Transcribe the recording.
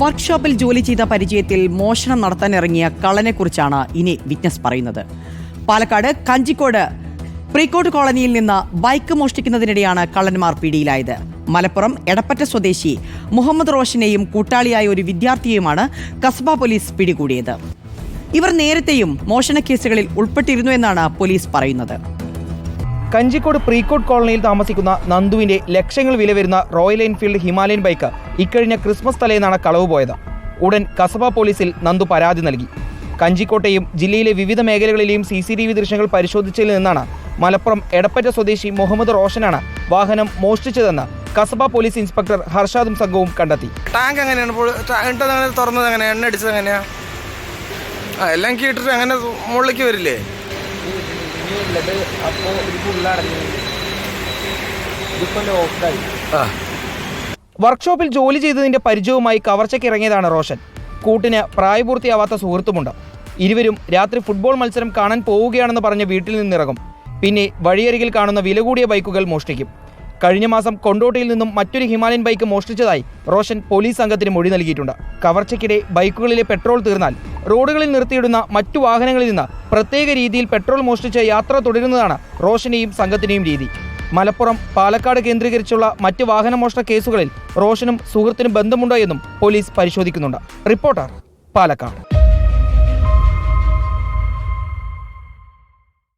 വർക്ക്ഷോപ്പിൽ ജോലി ചെയ്ത പരിചയത്തിൽ മോഷണം നടത്താനിറങ്ങിയ കള്ളനെക്കുറിച്ചാണ് ഇനി വിറ്റ്നസ് പറയുന്നത്. പാലക്കാട് കഞ്ചിക്കോട് പ്രീകോട്ട് കോളനിയിൽ നിന്ന് ബൈക്ക് മോഷ്ടിക്കുന്നതിനിടെയാണ് കള്ളന്മാർ പിടിയിലായത്. മലപ്പുറം എടപ്പറ്റ സ്വദേശി മുഹമ്മദ് റോഷനെയും കൂട്ടാളിയായ ഒരു വിദ്യാർത്ഥിയെയുമാണ് കസ്ബ പോലീസ് പിടികൂടിയത്. ഇവർ നേരത്തെയും മോഷണ കേസുകളിൽ ഉൾപ്പെട്ടിരുന്നു എന്നാണ് പോലീസ് പറയുന്നത്. കഞ്ചിക്കോട് പ്രീകോട്ട് കോളനിയിൽ താമസിക്കുന്ന നന്ദുവിന്റെ ലക്ഷങ്ങൾ വില വരുന്ന റോയൽ എൻഫീൽഡ് ഹിമാലയൻ ബൈക്ക് ഇക്കഴിഞ്ഞ ക്രിസ്മസ് തലേന്നാണ് കളവ് പോയത്. ഉടൻ കസബ പോലീസിൽ നന്ദു പരാതി നൽകി. കഞ്ചിക്കോട്ടെയും ജില്ലയിലെ വിവിധ മേഖലകളിലെയും സി സി ടി വി ദൃശ്യങ്ങൾ പരിശോധിച്ചതിൽ നിന്നാണ് മലപ്പുറം എടപ്പറ്റ സ്വദേശി മുഹമ്മദ് റോഷനാണ് വാഹനം മോഷ്ടിച്ചതെന്ന് കസബ പോലീസ് ഇൻസ്പെക്ടർ ഹർഷാദും സംഘവും കണ്ടെത്തി. ടാങ്ക് എങ്ങനെയാണ്? തുറന്നത് എങ്ങനെയാണ് എണ്ണ അടിച്ചത് എങ്ങനെയാ? എല്ലാം കേട്ടിട്ട് അങ്ങനെ മുകളിലേക്ക് വരില്ലേ? ആ. വർക്ക്ഷോപ്പിൽ ജോലി ചെയ്തതിന്റെ പരിചയവുമായി കവർച്ചയ്ക്ക് ഇറങ്ങിയതാണ് റോഷൻ. കൂട്ടിന് പ്രായപൂർത്തിയാവാത്ത സുഹൃത്തുമുണ്ട്. ഇരുവരും രാത്രി ഫുട്ബോൾ മത്സരം കാണാൻ പോവുകയാണെന്ന് പറഞ്ഞ് വീട്ടിൽ നിന്നിറങ്ങും. പിന്നെ വഴിയരികിൽ കാണുന്ന വില കൂടിയ ബൈക്കുകൾ മോഷ്ടിക്കും. കഴിഞ്ഞ മാസം കൊണ്ടോട്ടിയിൽ നിന്നും മറ്റൊരു ഹിമാലയൻ ബൈക്ക് മോഷ്ടിച്ചതായി റോഷൻ പോലീസ് സംഘത്തിന് മൊഴി നൽകിയിട്ടുണ്ട്. കവർച്ചയ്ക്കിടെ ബൈക്കുകളിലെ പെട്രോൾ തീർന്നാൽ റോഡുകളിൽ നിർത്തിയിടുന്ന മറ്റു വാഹനങ്ങളിൽ നിന്ന് പ്രത്യേക രീതിയിൽ പെട്രോൾ മോഷ്ടിച്ച് യാത്ര തുടരുന്നതാണ് റോഷനെയും സംഘത്തിനെയും രീതി. മലപ്പുറം പാലക്കാട് കേന്ദ്രീകരിച്ചുള്ള മറ്റ് വാഹനമോഷണ കേസുകളിൽ റോഷനും സുഹൃത്തിനും ബന്ധമുണ്ടോ എന്നും പോലീസ് പരിശോധിക്കുന്നുണ്ട്. റിപ്പോർട്ടർ പാലക്കാട്.